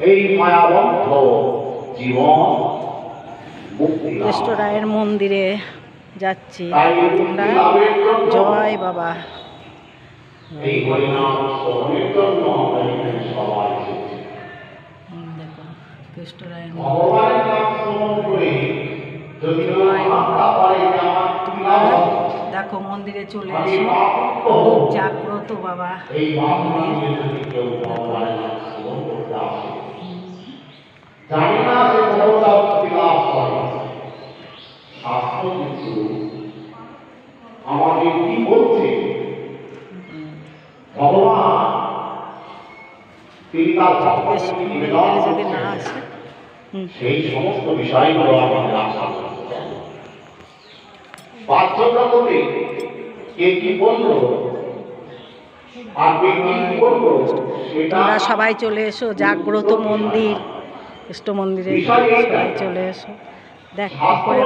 এই মায়াবদ্ধ জীবন রায়ের মন্দিরে যাচ্ছি। তোমরা জয় বাবা। এই হরিনাম জন্য সবাই। হুম, দেখো মন্দির। নাম শ্রবণ করে যদি কেউ জানি না সে লাভ করে। শাস্ত্র কিন্তু আমাদের কি বলছে? ভগবান তিনি তার সেই সমস্ত বিষয়গুলো আমাদের আশা হবে। কে কি বলল আর কে কি বলল সেটা তোমরা সবাই চলে এসো জাগ্রত মন্দির। ইষ্ট মন্দিরে। সবাই চলে এসো দেখ করে